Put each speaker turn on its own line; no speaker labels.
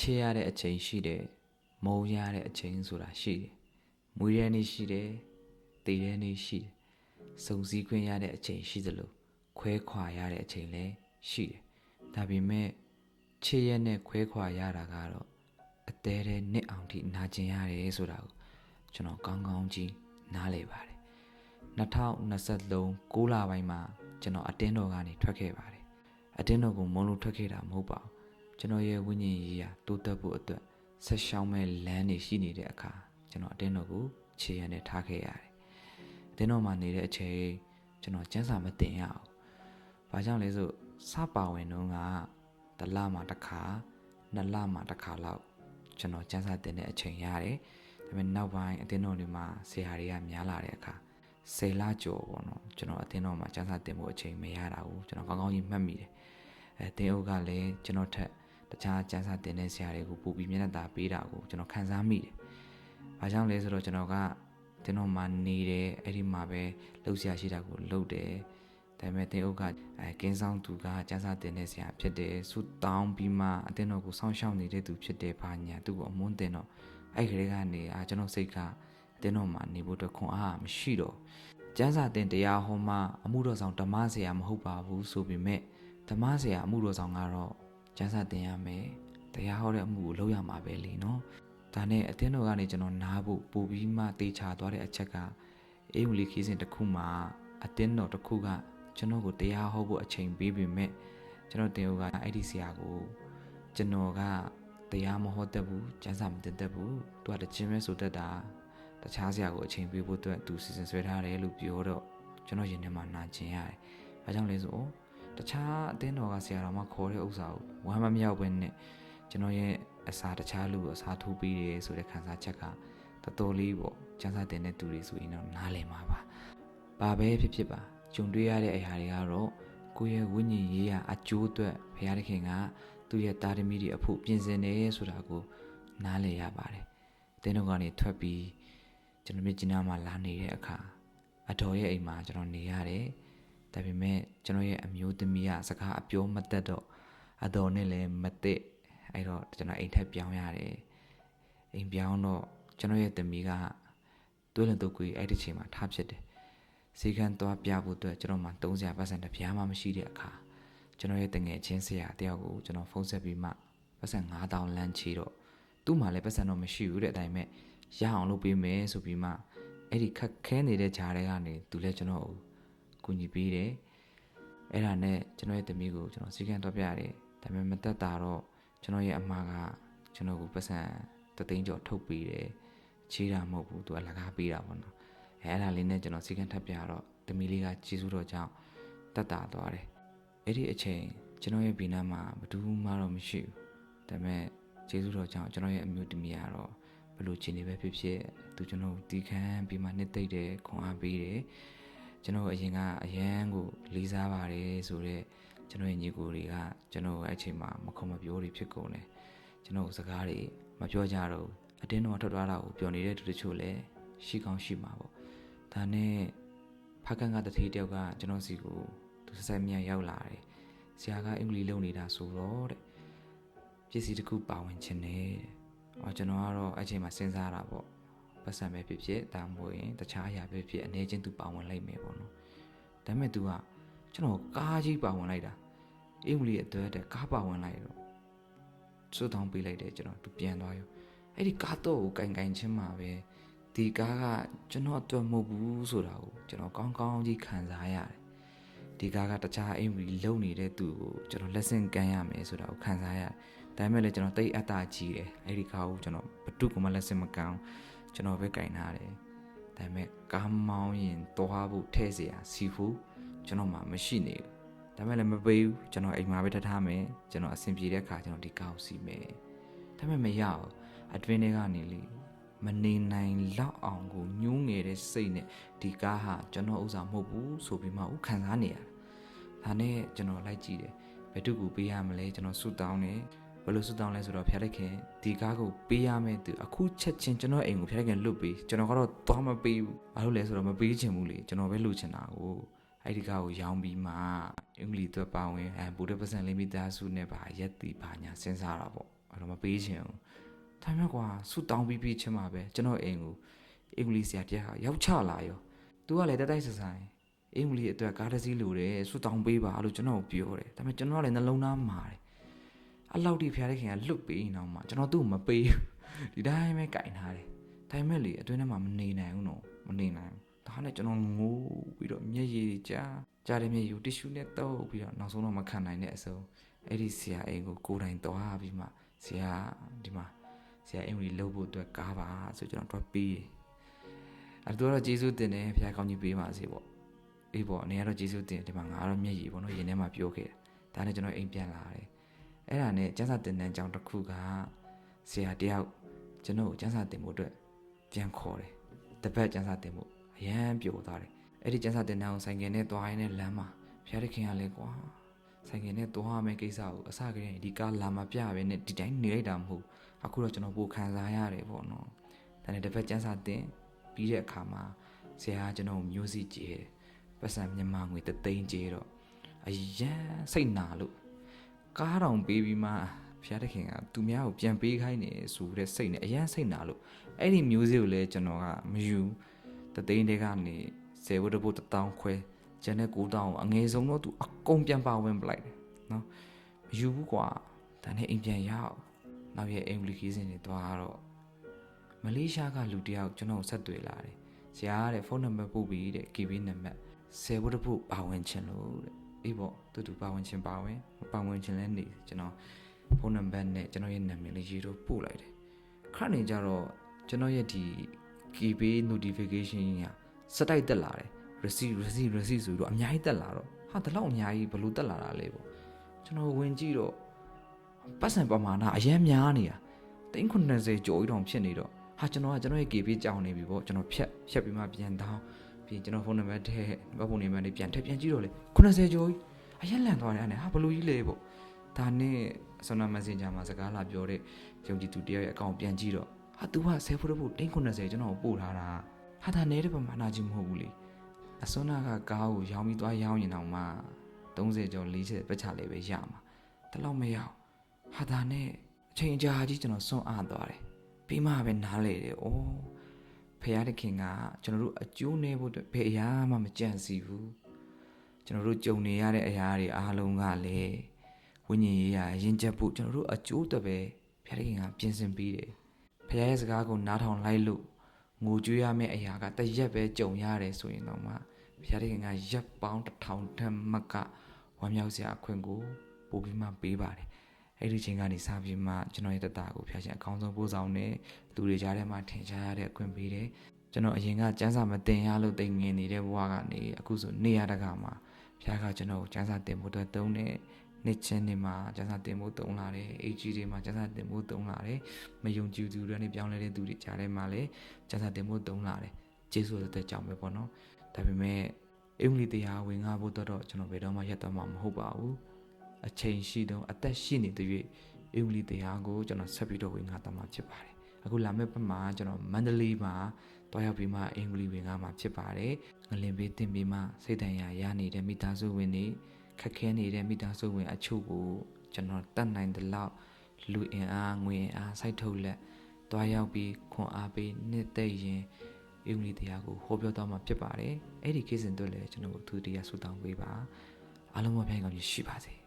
ချေရတဲ့အချိန်ရှိတယ်မုံရတဲ့အချိန်ဆိုတာရှိတယ်မွေးတဲ့နေ့ရှိတယ်တည်တဲ့နေ့ရှိတယ်စုံစည်းခွင့်ရတဲ့အချိန်ရှိသလိုခွဲခွာရတဲ့အချိန်လည်းရှိတယ်ဒါပေမဲ့ချေရနဲ့ခွဲခွာရတာကတော့အသေးတဲ့နှစ်အောင်ထိနာကျင်ရတယ်ဆိုတာကိုကျွန်တော်ကောင်းကောင်းကြီးနားလည်ပါတယ်2023 6လပိုင်းမှာကျွန်တော်အတင်းတော်ကနေထွက်ခဲ့ပါတယ်အတင်းတော်ကိုမုံလို့ထွက်ခဲ့တာမဟုတ်ပါဘူး ကျွန်တော်ရဲ့ဝိညာဉ်ရေးရာတိုးတက်ဖို့အတွက်ဆက်ရှောင်းမဲ့လမ်းတွေရှိနေတဲ့အခါကျွန်တော်အတင်းတော်ကိုခြေရနဲ့ထားခဲ့ရတယ်အတင်းတော်မှာနေတဲ့အချိန်ကျွန်တော်စမ်းစာမတင်ရအောင်ဘာကြောင့်လဲဆိုစပါဝင်တော့ကတစ်လမှတစ်ခါနှစ်လမှတစ်ခါလောက်ကျွန်တော်စမ်းစာတင်တဲ့အချိန်ရတယ်ဒါပေမဲ့နောက်ပိုင်းအတင်းတော်တွေမှာဆရာတွေကများလာတဲ့အခါဆယ်လကျော်ပေါ့နော်ကျွန်တော်အတင်းတော်မှာစမ်းစာတင်ဖို့အချိန်မရတာဘူးကျွန်တော်ကောင်းကောင်းကြီးမှတ်မိတယ်အဲတင်းအုပ်ကလည်းကျွန်တော်ထက် တခြားစမ်းစာတင်တဲ့ဆရာတွေကိုပူပြီးမျက်နှာသာပေးတာကိုကျွန်တော်ခံစားမိတယ်။ဘာကြောင့်လဲဆိုတော့ကျွန်တော်ကတင်းတော်မှာနေတယ်အဲ့ဒီမှာပဲလှုပ်ရှားရှိတာကိုလှုပ်တယ်။ဒါပေမဲ့တင်းအုပ်ကအဲကင်းဆောင်သူကစမ်းစာတင်တဲ့ဆရာဖြစ်တယ်။ဆူတောင်းပြီးမှအတင်းတော်ကိုစောင့်ရှောက်နေတဲ့သူဖြစ်တယ်ဘာညာသူ့ကိုအမွန်းတင်တော့အဲ့ခရီးကနေအာကျွန်တော်စိတ်ကအတင်းတော်မှာနေဖို့အတွက်ခွန်အားမရှိတော့ကျမ်းစာတင်တရားဟောမှအမှုတော်ဆောင်ဓမ္မဆရာမဟုတ်ပါဘူးဆိုပေမဲ့ဓမ္မဆရာအမှုတော်ဆောင်ကတော့ ကျမ်းစာတင်ရမယ်တရားဟောတဲ့အမှုကိုလုပ်ရမှာပဲလေနော်ဒါနဲ့အတင်းတော်ကနေကျွန်တော်နားဖို့ပို့ပြီးမှတေချာသွားတဲ့အချက်ကအေးဝလီခီးစဉ်တစ်ခုမှာအတင်းတော်တစ်ခုကကျွန်တော်ကိုတရားဟောဖို့အချိန်ပေးပေမဲ့ကျွန်တော်တင်ဦးကအဲ့ဒီဆရာကိုကျွန်တော်ကတရားမဟောတတ်ဘူးကျမ်းစာမတင်တတ်ဘူးသူကတခြင်းပဲဆိုတတ်တာတခြားဆရာကိုအချိန်ပေးဖို့အတွက်သူစီစဉ်ဆွဲထားတယ်လို့ပြောတော့ကျွန်တော်ရင်ထဲမှာနာကျင်ရတယ်။ဘာကြောင့်လဲဆိုတော့ တခြားအတင်းတော်ကဆရာတော်မှခေါ်တဲ့ဥစ္စာကိုဝမ်းမမြောက်ပဲနဲ့ကျွန်တော်ရဲ့အစာတခြားလူကိုအစာထိုးပေးတယ်ဆိုတဲ့ခံစားချက်ကတော်တော်လေးပေါ့ကျန်းစာတင်တဲ့သူတွေဆိုရင်တော့နားလည်မှာပါ။ဘာပဲဖြစ်ဖြစ်ပါဂျုံတွေ့ရတဲ့အရာတွေကတော့ကိုယ့်ရဲ့ဝိညာဉ်ရေးရာအကျိုးအတွက်ဘုရားသခင်ကသူ့ရဲ့တာသမီတွေအဖို့ပြင်ဆင်တယ်ဆိုတာကိုနားလည်ရပါတယ်။တင်းတော်ကနေထွက်ပြီးကျွန်တော်မြကျနာမှာလာနေတဲ့အခါအတော်ရဲ့အိမ်မှာကျွန်တော်နေရတယ်။ ဒါပေမဲ့ကျွန်တော်ရဲ့အမျိုးသမီးကစကားအပြောမတတ်တော့အတော်နဲ့လည်းမသိအဲ့တော့ကျွန်တော်အိမ်ထက်ပြောင်းရတယ်အိမ်ပြောင်းတော့ကျွန်တော်ရဲ့သမီးကတွဲလန်တော့ကိုအဲ့ဒီချိန်မှာထားဖြစ်တယ်စီကံသွားပြဖို့အတွက်ကျွန်တော်မှ300ပတ်စံတပြားမှမရှိတဲ့အခါကျွန်တော်ရဲ့တငယ်ချင်းဆရာတယောက်ကိုကျွန်တော်ဖုန်းဆက်ပြီးမှပတ်စံ9000လမ်းချီတော့သူ့မှာလည်းပတ်စံတော့မရှိဘူးတဲ့အတိုင်းမဲ့ရအောင်လုပ်ပေးမယ်ဆိုပြီးမှအဲ့ဒီခက်ခဲနေတဲ့ဂျားတွေကနေသူလည်းကျွန်တော် ကိုကူညီပေးတယ်အဲ့ဒါနဲ့ကျွန်တော်ရဲ့သမီးကိုကျွန်တော်စီကံတော့ပြရတယ်ဒါပေမဲ့မတက်တာတော့ကျွန်တော်ရဲ့အမှားကကျွန်တော်ကိုပတ်စံတသိန်းကျော်ထုတ်ပေးတယ်ချေးတာမဟုတ်ဘူးသူအလကားပေးတာပေါ့နော်အဲအဲ့ဒါလေးနဲ့ကျွန်တော်စီကံထပ်ပြတော့သမီးလေးကကျေးဇူးတော်ကြောင့်တက်တာသွားတယ်အဲ့ဒီအချိန်ကျွန်တော်ရဲ့ဘီနာမှာဘယ်သူမှတော့မရှိဘူးဒါပေမဲ့ကျေးဇူးတော်ကြောင့်ကျွန်တော်ရဲ့အမျိုးသမီးကတော့ဘယ်လိုခြေနေပဲဖြစ်ဖြစ်သူကျွန်တော်တီးခမ်းပြီးမှနှစ်သိမ့်တယ်ခွန်အားပေးတယ် ကျွန်တော်အရင်ကအရန်ကိုလေးစားပါတယ်ဆိုတော့ကျွန်တော်ရဲ့ညီကိုတွေကကျွန်တော်အဲ့အချိန်မှာမခုံမပြောတွေဖြစ်ကုန်တယ်ကျွန်တော်စကားတွေမပြောကြတော့အတင်းတော့ထွက်သွားတာကိုပြောနေတဲ့သူတချို့လည်းရှိကောင်းရှိမှာပေါ့ဒါနဲ့ဖကန်ကတထေးတယောက်ကကျွန်တော်စီကိုသူစဆိုင်မြန်ရောက်လာတယ်ဆရာကအင်္ဂလိပ်လုပ်နေတာဆိုတော့တဲ့ပစ္စည်းတစ်ခုပါဝင်ခြင်းနဲ့အော်ကျွန်တော်ကတော့အဲ့ချိန်မှာစဉ်းစားတာပေါ့ ပတ်စံပဲဖြစ်ဖြစ်ဒါမှမဟုတ်ရင်တခြားအရာပဲဖြစ်ဖြစ်အနေချင်းသူပါဝင်လိုက်မယ်ပေါ့နော်ဒါပေမဲ့ तू ကကျွန်တော်ကားကြီးပါဝင်လိုက်တာအင်္ဂလိပ်အတွက်တဲ့ကားပါဝင်လိုက်တော့စွတ်တောင်းပေးလိုက်တယ်ကျွန်တော်သူပြန်သွားရောအဲ့ဒီကားတော့ကိုကင်ကင်ချင်းမှာပဲဒီကားကကျွန်တော်အတွက်မဟုတ်ဘူးဆိုတာကိုကျွန်တော်ကောင်းကောင်းကြီးခံစားရတယ်ဒီကားကတခြားအင်္ဂလိပ်လုံနေတဲ့သူကိုကျွန်တော်လက်ဆင့်ကမ်းရမယ်ဆိုတာကိုခံစားရတယ်ဒါပေမဲ့လည်းကျွန်တော်တိတ်အတ္တကြီးတယ်အဲ့ဒီကားကိုကျွန်တော်ဘတုကမှလက်ဆင့်မကမ်း ကျွန်တော်ပဲကင်ထားတယ်ဒါပေမဲ့ကားမောင်းရင်သွားဖို့ထဲ့เสียစီဖူကျွန်တော်မှမရှိနေဘူးဒါပေမဲ့လည်းမပေးဘူးကျွန်တော်အိမ်မှာပဲထားထားမယ်ကျွန်တော်အဆင်ပြေတဲ့အခါကျွန်တော်ဒီကားကိုစီးမယ်ဒါပေမဲ့မရဘူးအတွင်းထဲကနေလေမနေနိုင်လောက်အောင်ကိုညှိုးငယ်တဲ့စိတ်နဲ့ဒီကားဟာကျွန်တော်ဥစ္စာမဟုတ်ဘူးဆိုပြီးမှဥခံစားနေရတယ်ဒါနဲ့ကျွန်တော်လိုက်ကြည့်တယ်ဘယ်သူကိုပေးရမလဲကျွန်တော်ဆူတောင်းတယ် ဘယ်လိုဆူတောင်းလဲဆိုတော့ဖျားလိုက်ခင်ဒီကားကိုပေးရမယ်သူအခုချက်ချင်းကျွန်တော်အိမ်ကိုဖျားလိုက်ခင်လွတ်ပေးကျွန်တော်ကတော့သွားမပေးဘူးဘာလို့လဲဆိုတော့မပေးချင်ဘူးလေကျွန်တော်ပဲလူချင်တာကိုအဲ့ဒီကားကိုရောင်းပြီးမှအင်္ဂလိပ်သွက်ပါဝင်အဲဘူဒပစံလေးမိသားစုနဲ့ပါရက်တီပါညာစဉ်းစားတာပေါ့အဲ့တော့မပေးချင်ဘူးဒါပေမဲ့ကွာဆူတောင်းပြီးပြီးချင်းမှာပဲကျွန်တော်အိမ်ကိုအင်္ဂလိပ်ဆရာတယောက်ကရောက်ချလာရောသူကလည်းတက်တိုက်ဆဆိုင်အင်္ဂလိပ်အတွက်ကားတစ်စီးလိုတယ်ဆူတောင်းပေးပါလို့ကျွန်တော်ပြောတယ်ဒါပေမဲ့ကျွန်တော်ကလည်းနှလုံးသားမာတယ် အဲ့လောက်ထိဖျားတဲ့ခင်ကလွတ်ပေးနေအောင်မှကျွန်တော်သူ့ကိုမပေးဘူးဒီတိုင်းပဲကင်ထားတယ်ဒါပေမဲ့လေအတွင်းထဲမှာမနေနိုင်ဘူးနော်မနေနိုင်ဘူးဒါနဲ့ကျွန်တော်ငိုးပြီးတော့မျက်ရည်တွေကြာကြာတဲ့မျက်ရည်ကိုတီရှူနဲ့တုပ်ပြီးတော့နောက်ဆုံးတော့မခံနိုင်တဲ့အဆုံးအဲ့ဒီဆရာအိမ်ကိုကိုယ်တိုင်သွားပြီးမှဆရာဒီမှာဆရာအိမ်ကိုလှုပ်ဖို့အတွက်ကားပါဆိုကျွန်တော်တွက်ပြီးအဲ့တော့တော့ကျေးဇူးတင်တယ်ဖခင်ကောင်းကြီးပေးပါစေပေါ့အေးပေါ့အနေကတော့ကျေးဇူးတင်ဒီမှာငါကတော့မျက်ရည်ပေါ့နော်ရင်ထဲမှာပြောခဲ့တယ်ဒါနဲ့ကျွန်တော်အိမ်ပြန်လာတယ် အဲ့ဒါနဲ့ကျန်းစာတင်တန်းကြောင်းတစ်ခုကဆရာတယောက်ကျွန်တော်ကိုကျန်းစာတင်ဖို့အတွက်ပြန်ခေါ်တယ်တပတ်ကျန်းစာတင်ဖို့အရန်ပျော်သွားတယ်အဲ့ဒီကျန်းစာတင်တန်းကိုဆိုင်ကယ်နဲ့သွားရင်းနဲ့လမ်းမှာဖခင်ကလည်းကွာဆိုင်ကယ်နဲ့သွားရမယ့်ကိစ္စကိုအစကတည်းကဒီကားလာမပြပဲနဲ့ဒီတိုင်းနေလိုက်တာမဟုတ်အခုတော့ကျွန်တော်ပိုခံစားရတယ်ပေါ့နော်ဒါနဲ့တစ်ဖက်ကျန်းစာတင်ပြီးတဲ့အခါမှာဆရာကကျွန်တော်ကိုမျိုးစီကျေတယ်ပတ်စံမြန်မာငွေတသိန်းကျေတော့အရန်စိတ်နာလို့ ကားတောင်ပေးပြီးမှဖျားတဲ့ခင်ကသူများကိုပြန်ပေးခိုင်းနေဆိုတဲ့စိတ်နဲ့အရန်စိတ်နာလို့အဲ့ဒီမျိုးစီကိုလည်းကျွန်တော်ကမယူတသိန်းတဲကနေဇေဝတဘုတ်တောင်းခွဲကျန်တဲ့ကိုတောင်းအငယ်ဆုံးတော့သူအကုန်ပြန်ပါဝင်ပလိုက်တယ်နော်မယူဘူးကွာဒါနဲ့အိမ်ပြန်ရောက်နောက်ရဲ့အိမ်ပလီကေးစင်တွေသွားတော့မလေးရှားကလူတယောက်ကျွန်တော်ဆက်တွေ့လာတယ်ဆရာကတဲ့ဖုန်းနံပါတ်ပို့ပြီးတဲ့ KB နံပါတ်ဆယ်ဘုတ်ဖို့ပါဝင်ချင်လို့တဲ့ အေးပေါ့တူတူပါဝင်ချင်ပါဝင်မပါဝင်ချင်လဲနေကျွန်တော်ဖုန်းနံပါတ်နဲ့ကျွန်တော်ရဲ့နာမည်လေးရေးတော့ပို့လိုက်တယ်ခဏနေကြတော့ကျွန်တော်ရဲ့ဒီ KB notification ကစတိုက်တက်လာတယ် receipt receipt receipt ဆိုတော့အများကြီးတက်လာတော့ဟာဒီလောက်အများကြီးဘလို့တက်လာတာလဲပေါ့ကျွန်တော်ဝင်ကြည့်တော့ပတ်စံပမာဏအရင်များနေတာ390ကျော်ကြီးတောင်ဖြစ်နေတော့ဟာကျွန်တော်ကကျွန်တော်ရဲ့ KB ကြောင်နေပြီပေါ့ကျွန်တော်ဖြတ်ဖြတ်ပြီးမှပြန်တောင်း ပြီးကျွန်တော်ဖုန်းနံပါတ်ထည့်ဘတ်ဖုန်းနံပါတ်လေးပြန်ထည့်ပြန်ကြည့်တော့လေ90ကျော်ကြီးအရင်လန်သွားတယ်အဲ့ဟာဘလို့ကြီးလဲပေါ့ဒါနဲ့ဆွမ်းနာ messenger မှာစကားလာပြောတဲ့ယုံကြည်သူတယောက်ရဲ့အကောင့်ပြန်ကြည့်တော့ဟာ तू ကဆယ်ဖို့ဖို့390ကျွန်တော်ကိုပို့ထားတာဟာဒါနေတဲ့ပမာဏကြီးမဟုတ်ဘူးလေအစွန်းနာကကားကိုရောင်းပြီးသွားရောင်းရင်တော့မှ30ကျော်40ပတ်ချလေးပဲရမှာဒါတော့မရောက်ဟာဒါနဲ့အချိန်ကြာကြီးကျွန်တော်စွန့်အားသွားတယ်ပြီးမှပဲနားလေတယ်အိုး ဖခင်တခင်ကကျွန်တော်တို့အကျိုးနေဖို့အတွက်ဘယ်အရာမှမကြံစီဘူးကျွန်တော်တို့ကြုံနေရတဲ့အရာတွေအားလုံးကလည်းဝိညာဉ်ရေးရာရင်ကျက်ဖို့ကျွန်တော်တို့အကျိုးအတွက်ပဲဖခင်တခင်ကပြင်ဆင်ပြီးတယ်ဖခင်ရဲ့စကားကိုနားထောင်လိုက်လို့ငိုကြွေးရမယ့်အရာကတရက်ပဲကြုံရတယ်ဆိုရင်တော့မှဘုရားသခင်ကရပ်ပေါင်းတစ်ထောင်ထက်မကဝမ်းမြောက်စရာအခွင့်ကိုပို့ပြီးမှပေးပါတယ် အဲ့ဒီချိန်ကနေစပြီးမှကျွန်တော်ရဲ့တက်တာကိုဖျားရှင်အကောင်းဆုံးပို့ဆောင်တယ်လူတွေကြားထဲမှာထင်ရှားရတဲ့အခွင့်ပေးတယ်ကျွန်တော်အရင်ကစမ်းစာမတင်ရလို့တိမ်ငင်နေတဲ့ဘဝကနေအခုဆိုနေရတကမှာဖျားကကျွန်တော်ကိုစမ်းစာတင်ဖို့အတွက်တုံးတယ်နှစ်ချင်းတွေမှာစမ်းစာတင်ဖို့တုံးလာတယ် AG တွေမှာစမ်းစာတင်ဖို့တုံးလာတယ်မယုံကြည်သူတွေနဲ့ပြောင်းလဲတဲ့သူတွေကြားထဲမှာလည်းစမ်းစာတင်ဖို့တုံးလာတယ်ကျေးဇူးတော်တဲ့ကြောင့်ပဲပေါ့နော်ဒါပေမဲ့အင်္ဂလိပ်တရားဝင်ငါဖို့တော့ကျွန်တော်ဘယ်တော့မှရက်တော့မှာမဟုတ်ပါဘူး အချိန်ရှိတော့အသက်ရှိနေတဲ့၍အင်္ဂလိပ်တရားကိုကျွန်တော်ဆက်ပြီးတော့ဝင်ငါတော့မှာဖြစ်ပါတယ်အခုလာမယ့်ပတ်မှာကျွန်တော်မန္တလေးမှာတွားရောက်ပြီးမှအင်္ဂလိပ်ဝင်ငါမှာဖြစ်ပါတယ်ငလင်ပေးတင်ပြီးမှစိတ်တန်ရာရနေတဲ့မိသားစုဝင်တွေခက်ခဲနေတဲ့မိသားစုဝင်အချို့ကိုကျွန်တော်တတ်နိုင်တဲ့လောက်လူအင်အားငွေအင်အားစိုက်ထုတ်လက်တွားရောက်ပြီးခွန်အားပေးနှစ်သက်ရင်အင်္ဂလိပ်တရားကိုဟောပြောတော့မှာဖြစ်ပါတယ်အဲ့ဒီကိစ္စတွေလည်းကျွန်တော်တို့အထူးတရားဆုတောင်းပေးပါအားလုံးပဲပြန်ကောင်းကြီးရှိပါစေ